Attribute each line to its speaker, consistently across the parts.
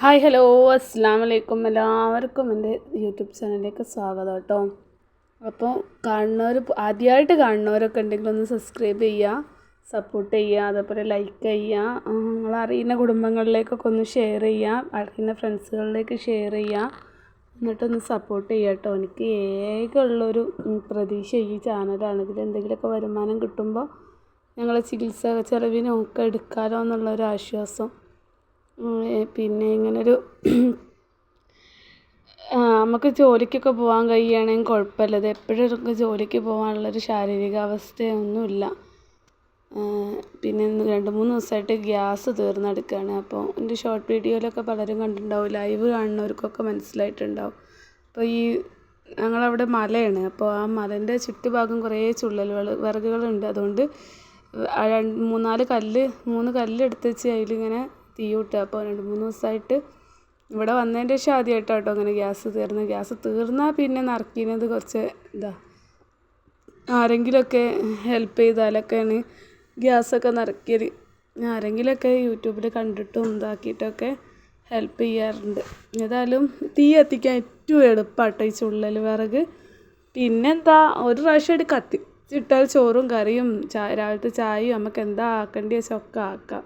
Speaker 1: Hi hello അസ്സാം വലൈക്കും എല്ലാവർക്കും എന്റെ യൂട്യൂബ് ചാനലിലേക്ക് സ്വാഗതം കേട്ടോ. അപ്പോൾ കാണുന്നവർ ആദ്യമായിട്ട് കാണുന്നവരൊക്കെ ഉണ്ടെങ്കിൽ ഒന്ന് സബ്സ്ക്രൈബ് ചെയ്യുക സപ്പോർട്ട് ചെയ്യുക അതേപോലെ ലൈക്ക് ചെയ്യുക നിങ്ങൾ അറിയുന്ന കുടുംബങ്ങളിലേക്കൊക്കെ ഒന്ന് ഷെയർ ചെയ്യുക അറിയുന്ന ഫ്രണ്ട്സുകളിലേക്ക് ഷെയർ ചെയ്യുക. എന്നിട്ടൊന്ന് സപ്പോർട്ട് ചെയ്യുക കേട്ടോ. എനിക്ക് ഏക ഉള്ളൊരു പ്രതീക്ഷ ഈ ചാനലാണ്. ഇതിൽ എന്തെങ്കിലുമൊക്കെ വരുമാനം കിട്ടുമ്പോൾ ഞങ്ങളെ ചികിത്സ ചെലവിനൊക്കെ എടുക്കാമോ എന്നുള്ളൊരു ആശ്വാസം. പിന്നെ ഇങ്ങനൊരു നമുക്ക് ജോലിക്കൊക്കെ പോകാൻ കഴിയുകയാണെങ്കിൽ കുഴപ്പമില്ല. ഇത് എപ്പോഴും നമുക്ക് ജോലിക്ക് പോകാനുള്ളൊരു ശാരീരിക അവസ്ഥയൊന്നുമില്ല. ആ, പിന്നെ രണ്ട് മൂന്ന് ദിവസമായിട്ട് ഗ്യാസ് തീർന്നെടുക്കുകയാണ്. അപ്പോൾ എന്റെ ഷോർട്ട് വീഡിയോയിലൊക്കെ പലരും കണ്ടിട്ടുണ്ടാവും. ലൈവ് കാണുന്നവർക്കൊക്കെ മനസ്സിലായിട്ടുണ്ടാവും. അപ്പോൾ ഈ ഞങ്ങളവിടെ മലയാണ്. അപ്പോൾ ആ മലന്റെ ചുറ്റുഭാഗം കുറേ ചുള്ളലുകൾ വിറകുകളുണ്ട്. അതുകൊണ്ട് മൂന്നാൽ കല്ല് മൂന്ന് കല്ല് എടുത്ത് വെച്ച് അതിലിങ്ങനെ തീ കൂട്ടുക അപ്പോൾ രണ്ട് മൂന്ന് ദിവസമായിട്ട് ഇവിടെ വന്നതിന്റെ ശേഷം ആദ്യമായിട്ടാണ് കേട്ടോ അങ്ങനെ ഗ്യാസ് തീർന്ന് ഗ്യാസ് തീർന്നാൽ പിന്നെ നിറക്കിനത് കുറച്ച് ഇതാ ആരെങ്കിലുമൊക്കെ ഹെൽപ്പ് ചെയ്താലൊക്കെയാണ് ഗ്യാസൊക്കെ നിറയ്ക്കൽ ആരെങ്കിലുമൊക്കെ യൂട്യൂബിൽ കണ്ടിട്ടും ഇതാക്കിയിട്ടൊക്കെ ഹെൽപ്പ് ചെയ്യാറുണ്ട്. ഏതായാലും തീ കത്തിക്കാൻ ഏറ്റവും എളുപ്പമാട്ടോ ഈ ചുള്ളൽ വിറക്. പിന്നെന്താ ഒരു പ്രാവശ്യം എടുത്ത് കത്തിച്ചിട്ടാൽ ചോറും കറിയും രാവിലത്തെ ചായയും നമുക്ക് എന്താ ആക്കേണ്ടി വെച്ചാൽ ഒക്കെ ആക്കാം.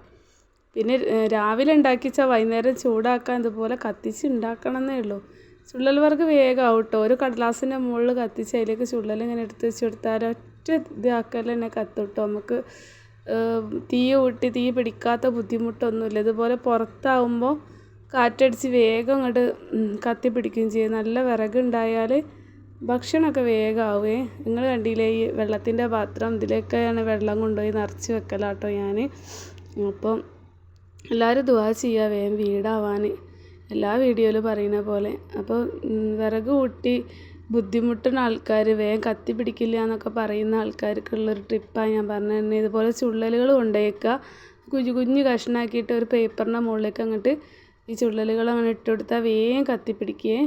Speaker 1: പിന്നെ രാവിലെ ഉണ്ടാക്കി വെച്ചാൽ വൈകുന്നേരം ചൂടാക്കാൻ ഇതുപോലെ കത്തിച്ച് ഉണ്ടാക്കണമെന്നേ ഉള്ളൂ. ചുള്ളൽ വർക്ക് വേഗം ആവട്ടോ ഒരു കടലാസിന്റെ മുകളിൽ കത്തിച്ച് അതിലേക്ക് ചുള്ളൽ ഇങ്ങനെ എടുത്ത് വെച്ച് കൊടുത്താൽ ഒറ്റ ഇതാക്കൽ തന്നെ കത്തുട്ടോ. നമുക്ക് തീ കൂട്ടി തീ പിടിക്കാത്ത ബുദ്ധിമുട്ടൊന്നുമില്ല. ഇതുപോലെ പുറത്താവുമ്പോൾ കാറ്റടിച്ച് വേഗം അങ്ങോട്ട് കത്തി പിടിക്കുകയും ചെയ്യും. നല്ല വിറകുണ്ടായാൽ ഭക്ഷണമൊക്കെ വേഗം ആവുകയും നിങ്ങൾ കണ്ടില്ലേ ഈ വെള്ളത്തിന്റെ പാത്രം ഇതിലേക്കാണ് വെള്ളം കൊണ്ടുപോയി നിറച്ച് വെക്കലാട്ടോ ഞാൻ. അപ്പം എല്ലാവരും ദുവാ ചെയ്യുക വേഗം വീടാവാൻ. എല്ലാ വീഡിയോയിലും പറയുന്ന പോലെ. അപ്പോൾ വിറക് കൂട്ടി ബുദ്ധിമുട്ടുന്ന ആൾക്കാർ വേഗം കത്തി പിടിക്കില്ല എന്നൊക്കെ പറയുന്ന ആൾക്കാർക്കുള്ളൊരു ട്രിപ്പാണ് ഞാൻ പറഞ്ഞു തന്നെ ഇതുപോലെ ചുള്ളലുകൾ കൊണ്ടുപോയേക്കുക കുഞ്ഞു കുഞ്ഞു കഷ്ണാക്കിയിട്ട് ഒരു പേപ്പറിന്റെ മുകളിലേക്ക് അങ്ങോട്ട് ഈ ചുള്ളലുകൾ അങ്ങനെ ഇട്ട് കൊടുത്താൽ വേഗം കത്തിപ്പിടിക്കുകയും പിടിക്കുകയെ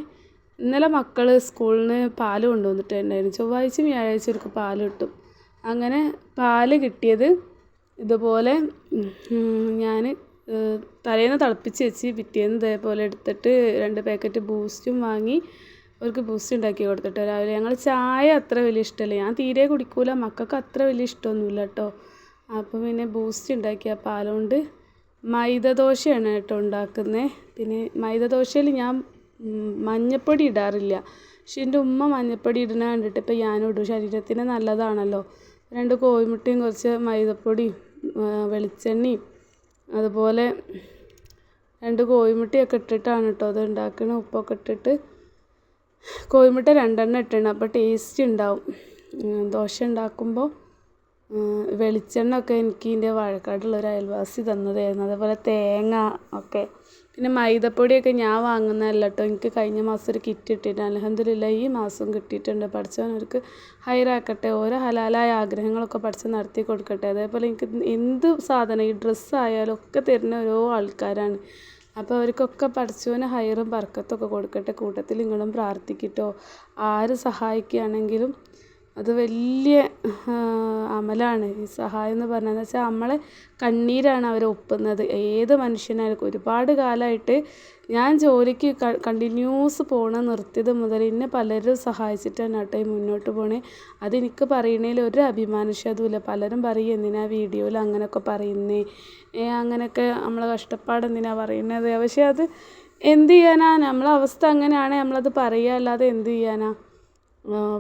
Speaker 1: ഇന്നലെ മക്കൾ സ്കൂളിൽ നിന്ന് പാൽ കൊണ്ടുവന്നിട്ടുണ്ടായിരുന്നു. ചൊവ്വാഴ്ച വ്യാഴാഴ്ച അവർക്ക് പാൽ കിട്ടും. അങ്ങനെ പാൽ കിട്ടിയത് ഇതുപോലെ ഞാൻ തലേന്ന് തിളപ്പിച്ച് വെച്ച് പിറ്റേന്ന് ഇതേപോലെ എടുത്തിട്ട് രണ്ട് പാക്കറ്റ് ബൂസ്റ്റും വാങ്ങി അവർക്ക് ബൂസ്റ്റ് ഉണ്ടാക്കി കൊടുത്തിട്ട് രാവിലെ. ഞങ്ങൾ ചായ അത്ര വലിയ ഇഷ്ടമല്ല ഞാൻ തീരെ കുടിക്കൂല. മക്കൾക്ക് അത്ര വലിയ ഇഷ്ടമൊന്നുമില്ല കേട്ടോ അപ്പം പിന്നെ ബൂസ്റ്റ് ഉണ്ടാക്കിയ പാലുകൊണ്ട് മൈദ ദോശയാണ് കേട്ടോ ഉണ്ടാക്കുന്നത് പിന്നെ മൈദദോശയിൽ ഞാൻ മഞ്ഞപ്പൊടി ഇടാറില്ല. പക്ഷെ എന്റെ ഉമ്മ മഞ്ഞപ്പൊടി ഇടുന്ന കണ്ടിട്ട് ഇപ്പം ഞാനും ഇടും. ശരീരത്തിന് നല്ലതാണല്ലോ. രണ്ട് കോഴിമുട്ടയും കുറച്ച് മൈദപ്പൊടിയും വെളിച്ചെണ്ണയും അതുപോലെ രണ്ട് കോഴിമുട്ടയൊക്കെ ഇട്ടിട്ടാണ് കേട്ടോ അത് ഉണ്ടാക്കുന്നത് ഉപ്പൊക്കെ ഇട്ടിട്ട് കോഴിമുട്ട രണ്ടെണ്ണം ഇട്ടിട്ടുണ്ട്. അപ്പോൾ ടേസ്റ്റ് ഉണ്ടാവും. ദോശ ഉണ്ടാക്കുമ്പോൾ വെളിച്ചെണ്ണ ഒക്കെ എനിക്ക് എന്റെ വാഴക്കാടുള്ള ഒരു അയൽവാസി തന്നതായിരുന്നു. അതേപോലെ തേങ്ങ ഒക്കെ പിന്നെ മൈദപ്പൊടിയൊക്കെ ഞാൻ വാങ്ങുന്നതല്ല കേട്ടോ. എനിക്ക് കഴിഞ്ഞ മാസം ഒരു കിറ്റ് കിട്ടിയിട്ട് അലഹദില്ല ഈ മാസം കിട്ടിയിട്ടുണ്ട്. പഠിച്ചവനവർക്ക് ഹൈറാക്കട്ടെ ഓരോ ഹലാലായ ആഗ്രഹങ്ങളൊക്കെ പഠിച്ച് നടത്തി കൊടുക്കട്ടെ. അതേപോലെ എനിക്ക് എന്ത് സാധനം ഈ ഡ്രസ്സായാലും ഒക്കെ തരുന്ന ഓരോ ആൾക്കാരാണ്. അപ്പോൾ അവർക്കൊക്കെ പഠിച്ചവന് ഹൈറും ബർക്കത്തൊക്കെ കൊടുക്കട്ടെ. കൂട്ടത്തിൽ നിങ്ങളും പ്രാർത്ഥിക്കട്ടോ. ആര് സഹായിക്കുകയാണെങ്കിലും അത് വലിയ അമലാണ്. ഈ സഹായം എന്ന് പറഞ്ഞതെന്ന് വെച്ചാൽ നമ്മളെ കണ്ണീരാണ് അവർ ഒപ്പുന്നത്. ഏത് മനുഷ്യനായാലും ഒരുപാട് കാലമായിട്ട് ഞാൻ ജോലിക്ക് കണ്ടിന്യൂസ് പോണ നിർത്തിയത് മുതൽ എന്നെ പലരും സഹായിച്ചിട്ടാണ് കേട്ടോ ഈ മുന്നോട്ട് പോണേ. അതെനിക്ക് പറയണതിൽ ഒരു അഭിമാനക്ഷതുമില്ല പലരും പറയും എന്തിനാ വീഡിയോയിൽ അങ്ങനെയൊക്കെ പറയുന്നേ? ഏ അങ്ങനെയൊക്കെ നമ്മളെ കഷ്ടപ്പാട് എന്തിനാ പറയുന്നത്? പക്ഷേ അത് എന്ത് ചെയ്യാനാ? നമ്മളെ അവസ്ഥ അങ്ങനെയാണ്. നമ്മളത് പറയുക അല്ലാതെ എന്ത് ചെയ്യാനാ?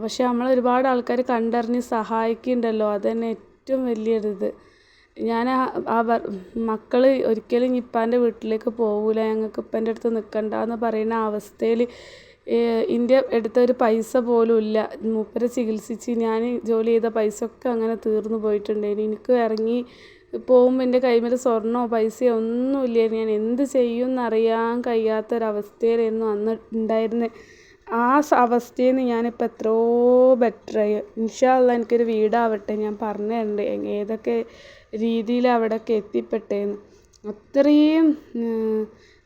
Speaker 1: പക്ഷെ നമ്മൾ ഒരുപാട് ആൾക്കാർ കണ്ടറിഞ്ഞ് സഹായിക്കുന്നുണ്ടല്ലോ അത് തന്നെ ഏറ്റവും വലിയൊരിത് ഞാൻ ആ മക്കൾ ഒരിക്കലും ഇപ്പാന്റെ വീട്ടിലേക്ക് പോകൂല ഞങ്ങൾക്ക് ഇപ്പന്റെ അടുത്ത് നിൽക്കണ്ട എന്ന് പറയുന്ന അവസ്ഥയിൽ ഇന്ത്യ എടുത്തൊരു ഒരു പൈസ പോലും ഇല്ല. മൂപ്പരെ ചികിത്സിച്ച് ഞാൻ ജോലി ചെയ്ത പൈസ ഒക്കെ അങ്ങനെ തീർന്നു പോയിട്ടുണ്ട്. എനിക്ക് ഇറങ്ങി പോകുമ്പോൾ എന്റെ കൈമേൽ സ്വർണമോ പൈസയോ ഒന്നുമില്ലായിരുന്നു. ഞാൻ എന്ത് ചെയ്യും എന്നറിയാൻ കഴിയാത്തൊരവസ്ഥയിലായിരുന്നു അന്ന് ഉണ്ടായിരുന്നത് ആ അവസ്ഥയിൽ നിന്ന് ഞാനിപ്പോൾ എത്രയോ ബെറ്ററായി ഇൻഷാല്ല എനിക്കൊരു വീടാവട്ടെ ഞാൻ പറഞ്ഞു തരണ്ട് എ- ഏതൊക്കെ രീതിയിൽ അവിടെയൊക്കെ എത്തിപ്പെട്ടേന്ന്. അത്രയും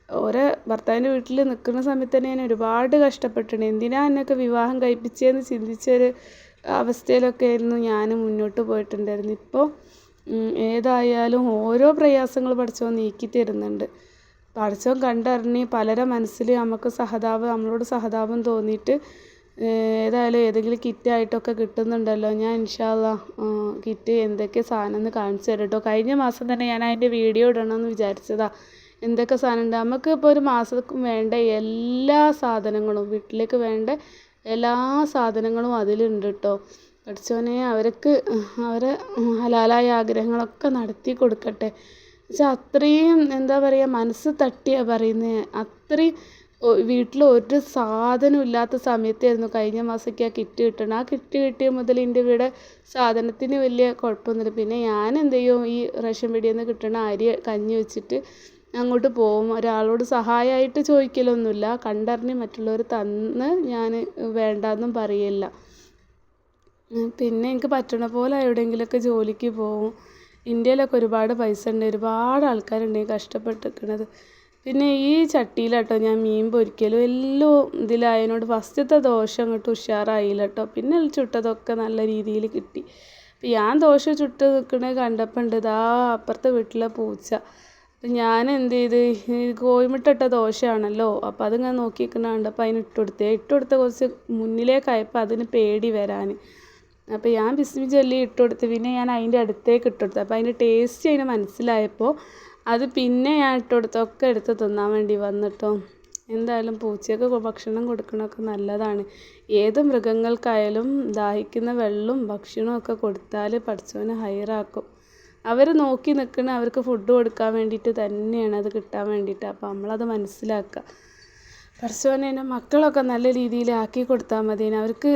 Speaker 1: ഓരോ ഭർത്താവിന്റെ വീട്ടിൽ നിൽക്കുന്ന സമയത്ത് തന്നെ ഞാൻ ഒരുപാട് കഷ്ടപ്പെട്ടിട്ടുണ്ട്. എന്തിനാ എന്നൊക്കെ വിവാഹം കഴിപ്പിച്ചതെന്ന് ചിന്തിച്ചൊരു അവസ്ഥയിലൊക്കെ ആയിരുന്നു ഞാൻ മുന്നോട്ട് പോയിട്ടുണ്ടായിരുന്നു ഇപ്പോൾ ഏതായാലും ഓരോ പ്രയാസങ്ങൾ പഠിച്ചോ നീക്കി തരുന്നുണ്ട്. പഠിച്ചവൻ കണ്ടറിഞ്ഞ് പലരെ മനസ്സിൽ നമുക്ക് സഹതാപം നമ്മളോട് സഹതാപം തോന്നിയിട്ട് ഏതായാലും ഏതെങ്കിലും കിറ്റ് ആയിട്ടൊക്കെ കിട്ടുന്നുണ്ടല്ലോ. ഞാൻ ഇൻഷാല്ല കിറ്റ് എന്തൊക്കെ സാധനം എന്ന് കാണിച്ചു തരാം കേട്ടോ കഴിഞ്ഞ മാസം തന്നെ ഞാൻ അതിന്റെ വീഡിയോ ഇടണമെന്ന് വിചാരിച്ചതാ. എന്തൊക്കെ സാധനം ഉണ്ട് നമുക്ക് ഇപ്പോൾ ഒരു മാസത്തേക്കും വേണ്ട എല്ലാ സാധനങ്ങളും വീട്ടിലേക്ക് വേണ്ട എല്ലാ സാധനങ്ങളും അതിലുണ്ട് കേട്ടോ പഠിച്ചോനെ അവർക്ക് അവരെ ഹലാലായ ആഗ്രഹങ്ങളൊക്കെ നടത്തി കൊടുക്കട്ടെ. വെച്ചാൽ അത്രയും എന്താ പറയുക മനസ്സ് തട്ടിയാണ് പറയുന്നത് അത്രയും വീട്ടിൽ ഒരു സാധനം ഇല്ലാത്ത സമയത്തായിരുന്നു കഴിഞ്ഞ മാസമൊക്കെ ആ കിറ്റ് കിട്ടണം ആ കിറ്റ് കിട്ടിയ മുതൽ എന്റെ ഇവിടെ സാധനത്തിന് വലിയ കുഴപ്പമൊന്നുമില്ല. പിന്നെ ഞാൻ എന്ത് ചെയ്യും ഈ റേഷൻ പീടികയിൽ നിന്ന് കിട്ടണ അരി കഞ്ഞി വെച്ചിട്ട് അങ്ങോട്ട് പോകും. ഒരാളോട് സഹായമായിട്ട് ചോദിക്കലൊന്നുമില്ല. കണ്ടറിഞ്ഞ് മറ്റുള്ളവർ തന്ന് ഞാൻ വേണ്ടാന്നും പറയില്ല. പിന്നെ എനിക്ക് പറ്റണ പോലെ എവിടെയെങ്കിലുമൊക്കെ ജോലിക്ക് പോകും. ഇന്ത്യയിലൊക്കെ ഒരുപാട് പൈസ ഉണ്ട് ഒരുപാട് ആൾക്കാരുണ്ട് കഷ്ടപ്പെട്ട് നിൽക്കുന്നത് പിന്നെ ഈ ചട്ടിയിലാട്ടോ ഞാൻ മീൻ പൊരിക്കലും എല്ലാം ഇതിലായതിനോട് ഫസ്റ്റത്തെ ദോശ അങ്ങോട്ട് ഉഷാറായില്ല കേട്ടോ പിന്നെ ചുട്ടതൊക്കെ നല്ല രീതിയിൽ കിട്ടി. അപ്പം ഞാൻ ദോശ ചുട്ട് നിൽക്കണത് കണ്ടപ്പോൾ ഉണ്ട് ഇതാ അപ്പുറത്തെ വീട്ടിലെ പൂച്ച. അപ്പം ഞാൻ എന്ത് ചെയ്ത്? കോഴിമുട്ടിട്ട ദോശയാണല്ലോ അപ്പോൾ അതിങ്ങനെ നോക്കി നിൽക്കുന്ന കണ്ടപ്പോൾ അതിന് ഇട്ട് കൊടുത്തേ. ഇട്ട് കൊടുത്ത കുറച്ച് മുന്നിലേക്കായപ്പോൾ അതിന് പേടി വരാൻ അപ്പോൾ ഞാൻ ബിസ്മി ജെല്ലി ഇട്ട് കൊടുത്ത് പിന്നെ ഞാൻ അതിന്റെ അടുത്തേക്ക് ഇട്ട് കൊടുത്തു. അപ്പോൾ അതിന്റെ ടേസ്റ്റ് അതിന് മനസ്സിലായപ്പോൾ അത് പിന്നെ ഞാൻ ഇട്ട് കൊടുത്തൊക്കെ എടുത്ത് തിന്നാൻ വേണ്ടി വന്നിട്ടോ. എന്തായാലും പൂച്ചയ്ക്ക് ഭക്ഷണം കൊടുക്കണമൊക്കെ നല്ലതാണ്. ഏത് മൃഗങ്ങൾക്കായാലും ദാഹിക്കുന്ന വെള്ളവും ഭക്ഷണവും ഒക്കെ കൊടുത്താൽ പഠിച്ചവന് ഹയറാക്കും അവർ നോക്കി നിൽക്കണ അവർക്ക് ഫുഡ് കൊടുക്കാൻ വേണ്ടിയിട്ട് തന്നെയാണ് അത് കിട്ടാൻ വേണ്ടിയിട്ട്. അപ്പോൾ നമ്മളത് മനസ്സിലാക്കുക. പഠിച്ചവനെ മക്കളൊക്കെ നല്ല രീതിയിൽ ആക്കി കൊടുത്താൽ മതി അവർക്ക്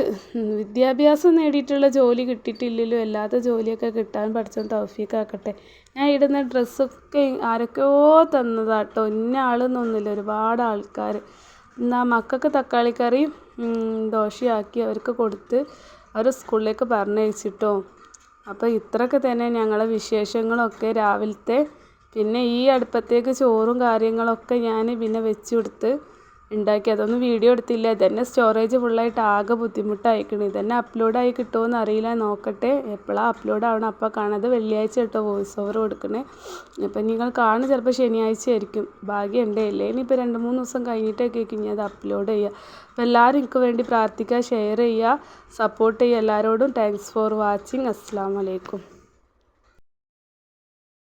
Speaker 1: വിദ്യാഭ്യാസം നേടിയിട്ടുള്ള ജോലി കിട്ടിയിട്ടില്ലല്ലോ. അല്ലാത്ത ജോലിയൊക്കെ കിട്ടാൻ പഠിച്ചവൻ തൗഫീഖാക്കട്ടെ ഞാൻ ഇടുന്ന ഡ്രസ്സൊക്കെ ആരൊക്കെയോ തന്നതാട്ടോ. ഇന്ന ആളെന്നൊന്നുമില്ല ഒരുപാട് ആൾക്കാർ എന്നാൽ മക്കൾക്ക് തക്കാളിക്കറി ദോശയാക്കി അവർക്ക് കൊടുത്ത് അവർ സ്കൂളിലേക്ക് പറഞ്ഞയച്ചിട്ടോ. അപ്പോൾ ഇത്രയൊക്കെ തന്നെ ഞങ്ങളെ വിശേഷങ്ങളൊക്കെ രാവിലത്തെ. പിന്നെ ഈ അടുപ്പത്തേക്ക് ചോറും കാര്യങ്ങളൊക്കെ ഞാൻ പിന്നെ വെച്ചു കൊടുത്ത് ഉണ്ടാക്കി. അതൊന്നും വീഡിയോ എടുത്തില്ല. ഇതന്നെ സ്റ്റോറേജ് ഫുള്ളായിട്ട് ആകെ ബുദ്ധിമുട്ടായിക്കണ്. ഇതന്നെ അപ്ലോഡായി കിട്ടുമോയെന്ന് അറിയില്ല. നോക്കട്ടെ. എപ്പോഴാണ് അപ്ലോഡ് ആവണം? അപ്പോൾ കാണാതെ വെള്ളിയാഴ്ച കേട്ടോ വോയിസ് ഓവർ കൊടുക്കണേ. അപ്പം നിങ്ങൾ കാണുന്ന ചിലപ്പോൾ ശനിയാഴ്ച ആയിരിക്കും. ഭാഗ്യം ഉണ്ടേ ഇല്ലേ ഇനിയിപ്പോൾ രണ്ട് മൂന്ന് ദിവസം കഴിഞ്ഞിട്ടൊക്കെ ഇനി അത് അപ്ലോഡ് ചെയ്യുക അപ്പോൾ എല്ലാവരും എനിക്ക് വേണ്ടി പ്രാർത്ഥിക്കുക ഷെയർ ചെയ്യുക സപ്പോർട്ട് ചെയ്യുക എല്ലാവരോടും താങ്ക്സ് ഫോർ വാച്ചിങ് അസ്സാം വലൈക്കും